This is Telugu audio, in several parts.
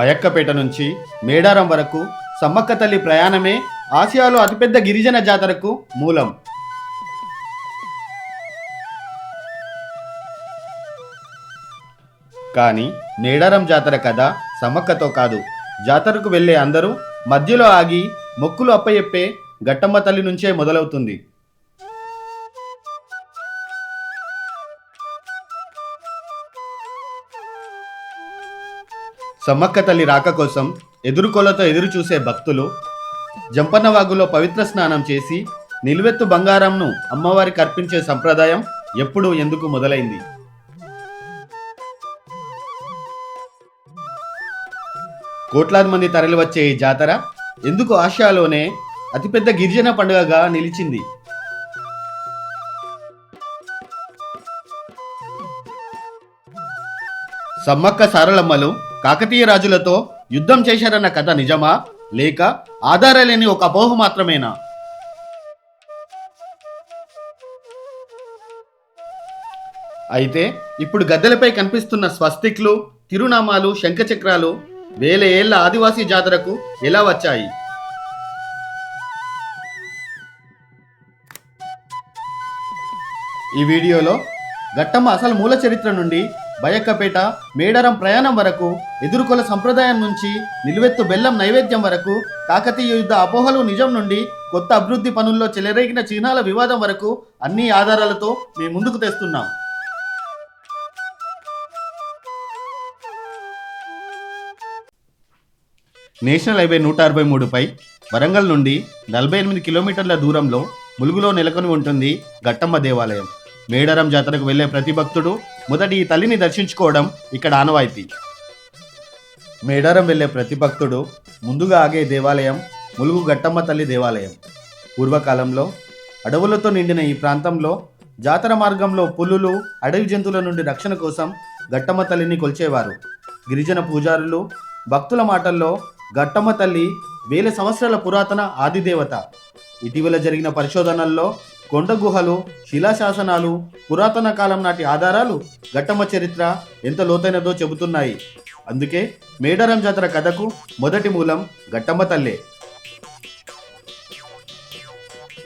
బయక్కపేట నుంచి మేడారం వరకు సమ్మక్క తల్లి ప్రయాణమే ఆసియాలో అతిపెద్ద గిరిజన జాతరకు మూలం. కానీ మేడారం జాతర కథ సమ్మక్కతో కాదు. జాతరకు వెళ్ళే అందరూ మధ్యలో ఆగి మొక్కులు అప్పయెప్పే గట్టమ్మ తల్లి నుంచే మొదలవుతుంది. సమ్మక్క తల్లి రాక కోసం ఎదురుకొలతో ఎదురు చూసే భక్తులు జంపన్నవాగులో పవిత్ర స్నానం చేసి నిలువెత్తు బంగారంను అమ్మవారికి అర్పించే సంప్రదాయం ఎప్పుడు ఎందుకు మొదలైంది? కోట్లాది మంది తరలివచ్చే ఈ జాతర ఎందుకు ఆసియాలోనే అతిపెద్ద గిరిజన పండుగగా నిలిచింది? సమ్మక్క సారలమ్మలు కాకతీయ రాజులతో యుద్ధం చేశారన్న కథ నిజమా? లేక ఆధారాలేని ఒక అపోహ మాత్రమేనా? అయితే ఇప్పుడు గద్దెలపై కనిపిస్తున్న స్వస్తిక్లు తిరునామాలు శంఖచక్రాలు వేల ఏళ్ళ ఆదివాసీ జాతరకు ఎలా వచ్చాయి? ఈ వీడియోలో గట్టమ్మ అసలు మూల చరిత్ర నుండి బయక్కపేట మేడారం ప్రయాణం వరకు ఎదుర్కొల సంప్రదాయం నుంచి నిలువెత్తు బెల్లం నైవేద్యం వరకు కాకతీయ యుద్ధ అపోహలు నిజం నుండి కొత్త అభివృద్ధి పనుల్లో చెలరేగిన చిహ్నాల వివాదం వరకు అన్ని ఆధారాలతో మేము ముందుకు తెస్తున్నాం. నేషనల్ హైవే నూట అరవై మూడుపై వరంగల్ నుండి నలభై ఎనిమిది కిలోమీటర్ల దూరంలో ములుగులో నెలకొని ఉంటుంది గట్టమ్మ దేవాలయం. మేడారం జాతరకు వెళ్ళే ప్రతి భక్తుడు మొదటి ఈ తల్లిని దర్శించుకోవడం ఇక్కడ ఆనవాయితీ. మేడారం వెళ్ళే ప్రతి భక్తుడు ముందుగా ఆగే దేవాలయం ములుగు గట్టమ్మ తల్లి దేవాలయం. పూర్వకాలంలో అడవులతో నిండిన ఈ ప్రాంతంలో జాతర మార్గంలో పులులు అడవి జంతువుల నుండి రక్షణ కోసం గట్టమ్మ తల్లిని కొల్చేవారు. గిరిజన పూజారులు భక్తుల మాటల్లో గట్టమ్మ తల్లి వేల సంవత్సరాల పురాతన ఆదిదేవత. ఇటీవల జరిగిన పరిశోధనల్లో కొండ గుహలు శిలాశాసనాలు పురాతన కాలం నాటి ఆధారాలు ఘట్టమ చరిత్ర ఎంత లోతైనదో చెబుతున్నాయి. అందుకే మేడారం జాతర కథకు మొదటి మూలం గట్టమ్మ తల్లే.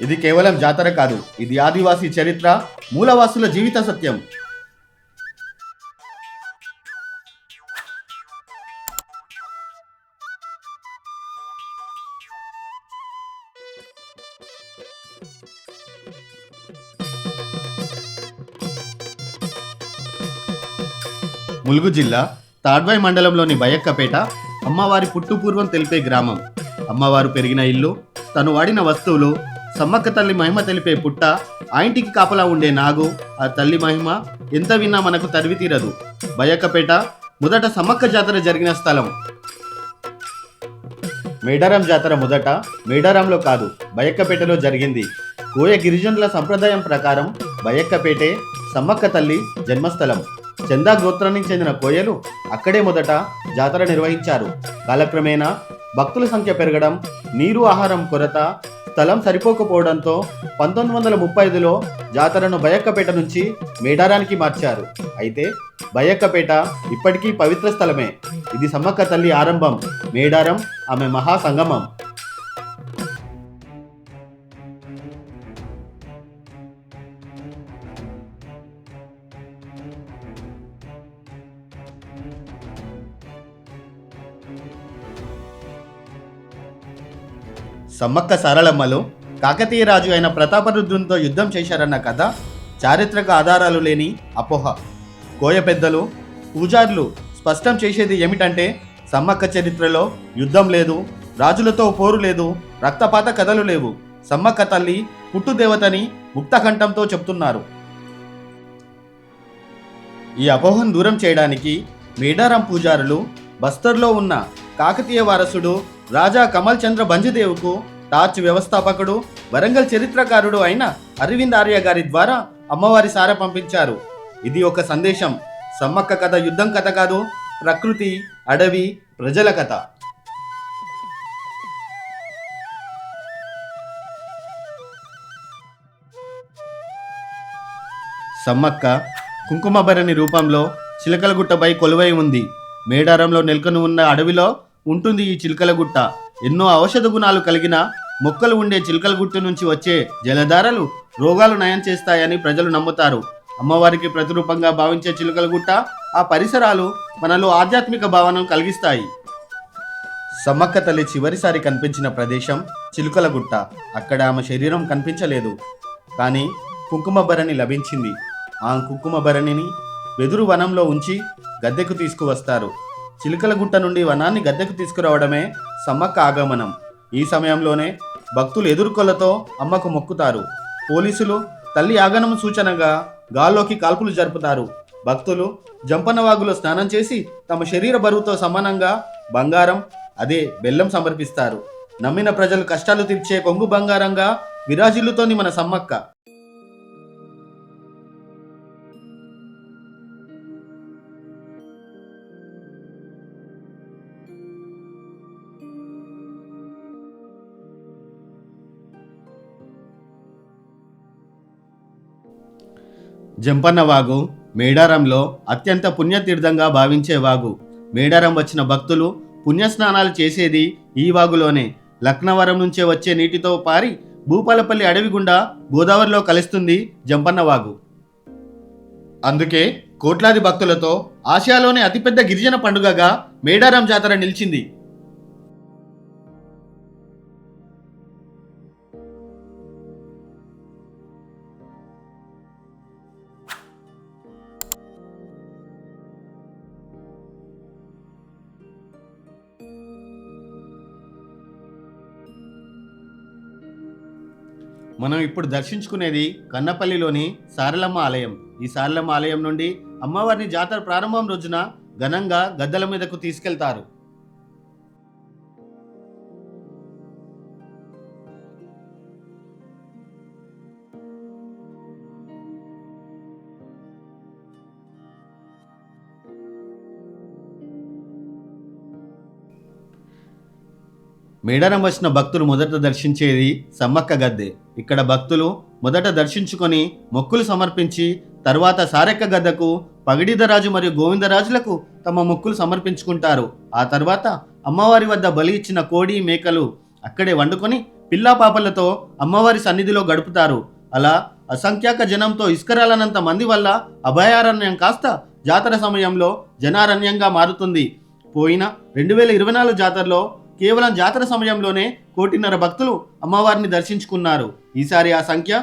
ఇది కేవలం జాతర కాదు ఇది ఆదివాసీ చరిత్ర మూలవాసుల జీవిత సత్యం. ములుగు జిల్లా తాడ్వాయి మండలంలోని బయక్కపేట అమ్మవారి పుట్టుపూర్వం తెలిపే గ్రామం. అమ్మవారు పెరిగిన ఇల్లు తను వాడిన వస్తువులు సమ్మక్క తల్లి మహిమ తెలిపే పుట్ట ఆ ఇంటికి కాపలా ఉండే నాగు ఆ తల్లి మహిమ ఎంత విన్నా మనకు తరివి తీరదు. బయక్కపేట మొదట సమ్మక్క జాతర జరిగిన స్థలం. మేడారం జాతర మొదట మేడారంలో కాదు బయక్కపేటలో జరిగింది. కోయ గిరిజనుల సంప్రదాయం ప్రకారం బయక్కపేటే సమ్మక్క తల్లి జన్మస్థలం. చందా గోత్రానికి చెందిన కోయలు అక్కడే మొదట జాతర నిర్వహించారు. కాలక్రమేణా భక్తుల సంఖ్య పెరగడం నీరు ఆహారం కొరత స్థలం సరిపోకపోవడంతో పంతొమ్మిది వందల ముప్పై ఐదులో జాతరను బయక్కపేట నుంచి మేడారానికి మార్చారు. అయితే బయక్కపేట ఇప్పటికీ పవిత్ర స్థలమే. ఇది సమ్మక్క తల్లి ఆరంభం మేడారం ఆమె మహాసంగమం. సమ్మక్క సారలమ్మలు కాకతీయ రాజు అయిన ప్రతాపరుద్రునితో యుద్ధం చేశారన్న కథ చారిత్రక ఆధారాలు లేని అపోహ. కోయ పెద్దలు పూజారులు స్పష్టం చేసేది ఏమిటంటే సమ్మక్క చరిత్రలో యుద్ధం లేదు రాజులతో పోరు లేదు రక్తపాత కథలు లేవు. సమ్మక్క తల్లి పుట్టుదేవతని ముక్తకంఠంతో చెప్తున్నారు. ఈ అపోహను దూరం చేయడానికి మేడారం పూజారులు బస్తర్లో ఉన్న కాకతీయ వారసుడు రాజా కమల్ చంద్ర బంజుదేవుకు టార్చ్ వ్యవస్థాపకుడు వరంగల్ చరిత్రకారుడు అయిన అరవింద్ ఆర్య గారి ద్వారా అమ్మవారి సార పంపించారు. ఇది ఒక సందేశం. సమ్మక్క కథ యుద్ధం కథ కాదు ప్రకృతి అడవి ప్రజల కథ. సమ్మక్క కుంకుమభరణి రూపంలో చిలకలగుట్టపై కొలువై ఉంది. మేడారంలో నెలకొని ఉన్న అడవిలో ఉంటుంది ఈ చిలకలగుట్ట. ఎన్నో ఔషధ గుణాలు కలిగిన మొక్కలు ఉండే చిలుకల గుట్ట నుంచి వచ్చే జలధారలు రోగాలు నయం చేస్తాయని ప్రజలు నమ్ముతారు. అమ్మవారికి ప్రతిరూపంగా భావించే చిలుకల గుట్ట ఆ పరిసరాలు మనలో ఆధ్యాత్మిక భావనను కలిగిస్తాయి. సమ్మక్క తల్లి చివరిసారి కనిపించిన ప్రదేశం చిలుకల గుట్ట. అక్కడ ఆమె శరీరం కనిపించలేదు. కానీ కుంకుమ భరణి లభించింది. ఆ కుంకుమ భరణిని వెదురు వనంలో ఉంచి గద్దెకు తీసుకువస్తారు. చిలుకల గుట్ట నుండి వనాన్ని గద్దెకు తీసుకురావడమే సమ్మక్క ఆగమనం ఈ సమయంలోనే భక్తులు ఎదుర్కొలతో అమ్మకు మొక్కుతారు. పోలీసులు తల్లి ఆగమనం సూచనగా గాల్లోకి కాల్పులు జరుపుతారు. భక్తులు జంపనవాగులో స్నానం చేసి తమ శరీర బరువుతో సమానంగా బంగారం అదే బెల్లం సమర్పిస్తారు. నమ్మిన ప్రజలు కష్టాలు తీర్చే కొంగు బంగారంగా విరాజిల్లుతోంది మన సమ్మక్క. జంపన్న వాగు మేడారంలో అత్యంత పుణ్యతీర్థంగా భావించే వాగు. మేడారం వచ్చిన భక్తులు పుణ్యస్నానాలు చేసేది ఈ వాగులోనే. లక్నవరం నుంచే వచ్చే నీటితో పారి భూపాలపల్లి అడవి గుండా గోదావరిలో కలుస్తుంది జంపన్న వాగు అందుకే కోట్లాది భక్తులతో ఆసియాలోనే అతిపెద్ద గిరిజన పండుగగా మేడారం జాతర నిలిచింది. మనం ఇప్పుడు దర్శించుకునేది కన్నపల్లిలోని సారలమ్మ ఆలయం. ఈ సారలమ్మ ఆలయం నుండి అమ్మవారిని జాతర ప్రారంభం రోజున ఘనంగా గద్దెల మీదకు తీసుకెళ్తారు. మేడారం వచ్చిన భక్తులు మొదట దర్శించేది సమ్మక్క గద్దె. ఇక్కడ భక్తులు మొదట దర్శించుకొని మొక్కులు సమర్పించి తర్వాత సారెక్క గద్దకు పగిడిదరాజు మరియు గోవిందరాజులకు తమ మొక్కులు సమర్పించుకుంటారు. ఆ తర్వాత అమ్మవారి వద్ద బలి ఇచ్చిన కోడి మేకలు అక్కడే వండుకొని పిల్లా పాపలతో అమ్మవారి సన్నిధిలో గడుపుతారు. అలా అసంఖ్యాక జనంతో ఇస్కరాలనంత మంది వల్ల అభయారణ్యం కాస్త జాతర సమయంలో జనారణ్యంగా మారుతుంది. పోయిన రెండు వేల ఇరవై నాలుగు జాతరలో కేవలం జాతర సమయంలోనే కోటిన్నర భక్తులు అమ్మవారిని దర్శించుకున్నారు. ఈసారి ఆ సంఖ్య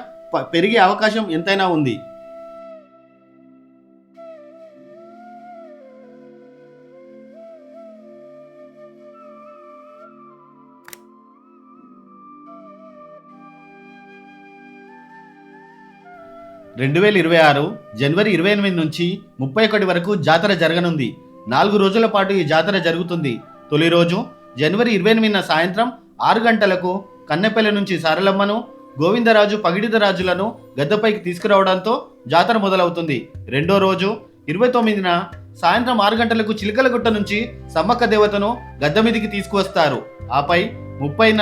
పెరిగే అవకాశం ఎంతైనా ఉంది. రెండు వేల ఇరవై ఆరు జనవరి ఇరవై ఎనిమిది నుంచి ముప్పై ఒకటి వరకు జాతర జరగనుంది. నాలుగు రోజుల పాటు ఈ జాతర జరుగుతుంది. తొలి రోజు జనవరి ఇరవై ఎనిమిదిన సాయంత్రం ఆరు గంటలకు కన్నెపల్లి నుంచి సారలమ్మను గోవిందరాజు పగిడిదరాజులను గద్దెపైకి తీసుకురావడంతో జాతర మొదలవుతుంది. రెండో రోజు ఇరవై తొమ్మిదిన సాయంత్రం ఆరు గంటలకు చిలకలగుట్ట నుంచి సమ్మక్క దేవతను గద్దె మీదికి తీసుకువస్తారు. ఆపై ముప్పైన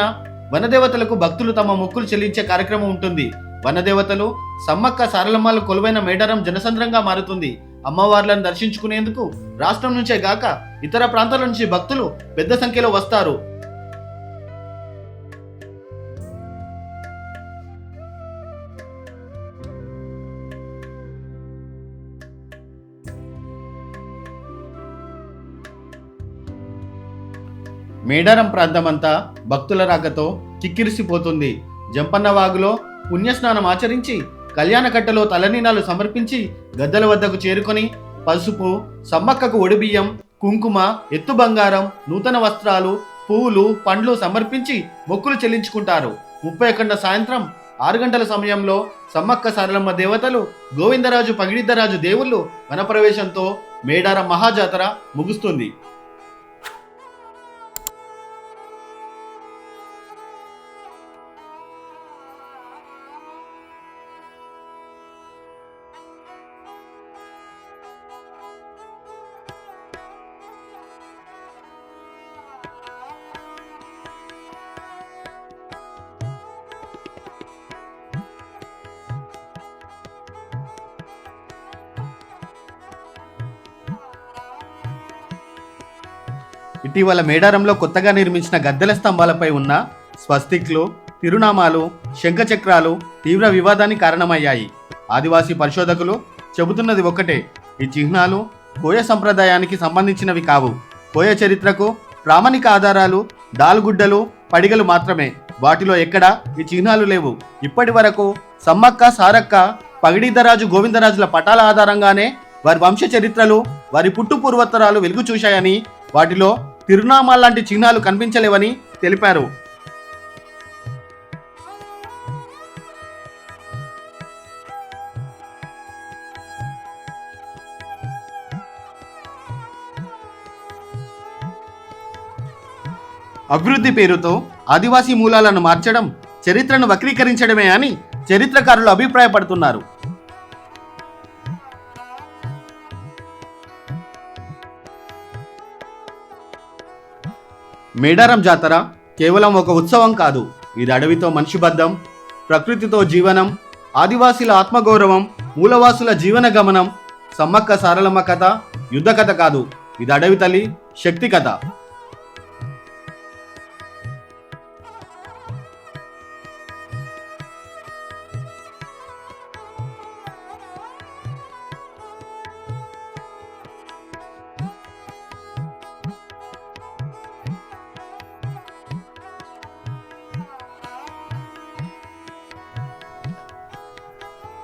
వనదేవతలకు భక్తులు తమ మొక్కులు చెల్లించే కార్యక్రమం ఉంటుంది. వనదేవతలు సమ్మక్క సారలమ్మలు కొలువైన మేడారం జనసంద్రంగా మారుతుంది. అమ్మవార్లను దర్శించుకునేందుకు రాష్ట్రం నుంచే గాక ఇతర ప్రాంతాల నుంచి భక్తులు పెద్ద సంఖ్యలో వస్తారు. మేడారం ప్రాంతమంతా భక్తుల రాకతో కిక్కిరిసిపోతుంది. జంపన్న వాగులో పుణ్యస్నానం ఆచరించి కళ్యాణకట్టలో తలనీనాలు సమర్పించి గద్దెల వద్దకు చేరుకొని పసుపు సమ్మక్కకు ఒడిబియ్యం కుంకుమ ఎత్తు బంగారం నూతన వస్త్రాలు పువ్వులు పండ్లు సమర్పించి మొక్కులు చెల్లించుకుంటారు. ముప్పై ఒకటిన సాయంత్రం ఆరు గంటల సమయంలో సమ్మక్క సారలమ్మ దేవతలు గోవిందరాజు పగిడిద్దరాజు దేవుళ్ళు వనప్రవేశంతో మేడారం మహాజాతర ముగుస్తుంది. ఇటీవల మేడారంలో కొత్తగా నిర్మించిన గద్దెల స్తంభాలపై ఉన్న స్వస్తిక్లు తిరునామాలు శంఖచక్రాలు తీవ్ర వివాదానికి కారణమయ్యాయి. ఆదివాసీ పరిశోధకులు చెబుతున్నది ఒక్కటే ఈ చిహ్నాలు కోయ సంప్రదాయానికి సంబంధించినవి కావు. కోయ చరిత్రకు ప్రామాణిక ఆధారాలు దాల్గుడ్డలు పడిగలు మాత్రమే. వాటిలో ఎక్కడా ఈ చిహ్నాలు లేవు. ఇప్పటి వరకు సమ్మక్క సారక్క పగిడిద్దరాజు గోవిందరాజుల పటాల ఆధారంగానే వారి వంశ చరిత్రలు వారి పుట్టు పూర్వోత్తరాలు వెలుగు చూశాయని వాటిలో తిరునామాల లాంటి చిహ్నాలు కనిపించలేవని తెలిపారు. అభివృద్ధి పేరుతో ఆదివాసీ మూలాలను మార్చడం చరిత్రను వక్రీకరించడమే అని చరిత్రకారులు అభిప్రాయపడుతున్నారు. మేడారం జాతర కేవలం ఒక ఉత్సవం కాదు. ఇది అడవితో మనిషి బంధం ప్రకృతితో జీవనం ఆదివాసీల ఆత్మగౌరవం మూలవాసుల జీవన గమనం సమ్మక్క సారలమ్మ కథ యుద్ధ కథ కాదు. ఇది అడవి తల్లి శక్తి కథ.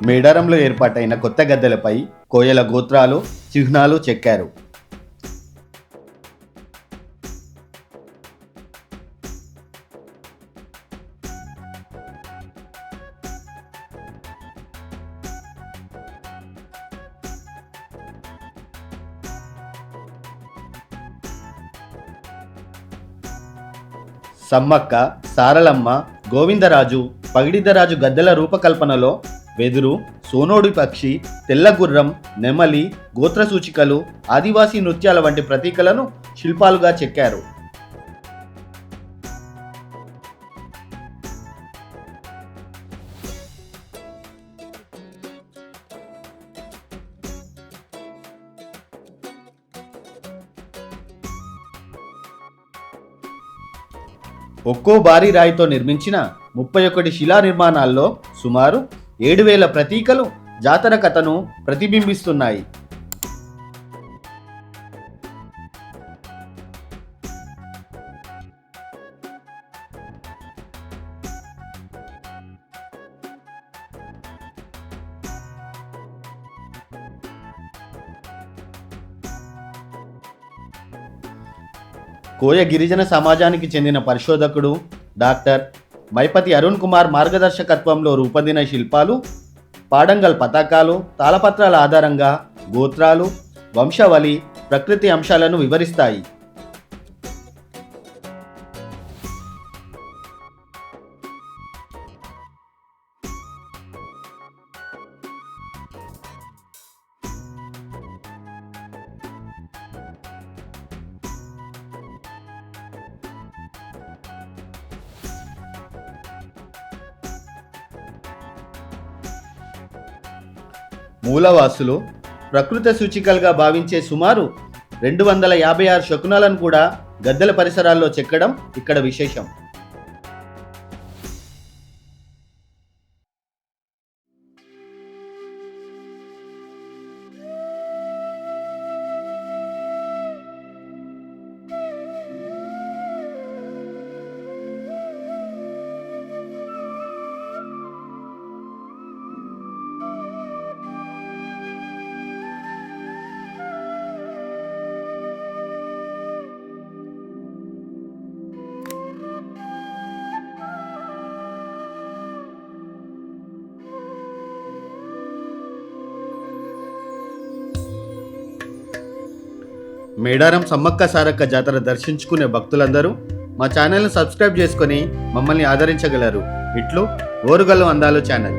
మేడారంలో ఏర్పాటైన కొత్త గద్దెలపై కోయల గోత్రాలు చిహ్నాలు చెక్కారు. సమ్మక్క సారలమ్మ గోవిందరాజు పగిడిదరాజు గద్దెల రూపకల్పనలో వెదురు సోనోడి పక్షి తెల్లగుర్రం నెమలి గోత్ర సూచికలు ఆదివాసీ నృత్యాల వంటి ప్రతీకలను శిల్పాలుగా చెక్కారు. ఒక్కో భారీ రాయితో నిర్మించిన ముప్పై ఒకటి శిలా నిర్మాణాల్లో సుమారు ఏడు వేల ప్రతీకలు జాతర కథను ప్రతిబింబిస్తున్నాయి. కోయ గిరిజన సమాజానికి చెందిన పరిశోధకుడు డాక్టర్ మైపతి అరుణ్ కుమార్ మార్గదర్శకత్వంలో రూపొందిన శిల్పాలు పాడంగల్ పతాకాలు తాళపత్రాల ఆధారంగా గోత్రాలు వంశవళి ప్రకృతి అంశాలను వివరిస్తాయి. మూలవాసులు ప్రకృత సూచికలుగా భావించే సుమారు రెండు వందల యాభై ఆరు శకునాలను కూడా గద్దెల పరిసరాల్లో చెక్కడం ఇక్కడ విశేషం. మేడారం సమ్మక్క సారక్క జాతర దర్శించుకునే భక్తులందరూ మా ఛానల్ని సబ్స్క్రైబ్ చేసుకొని మమ్మల్ని ఆదరించగలరు. ఇట్లు ఓరుగల్లు అందాలు ఛానల్.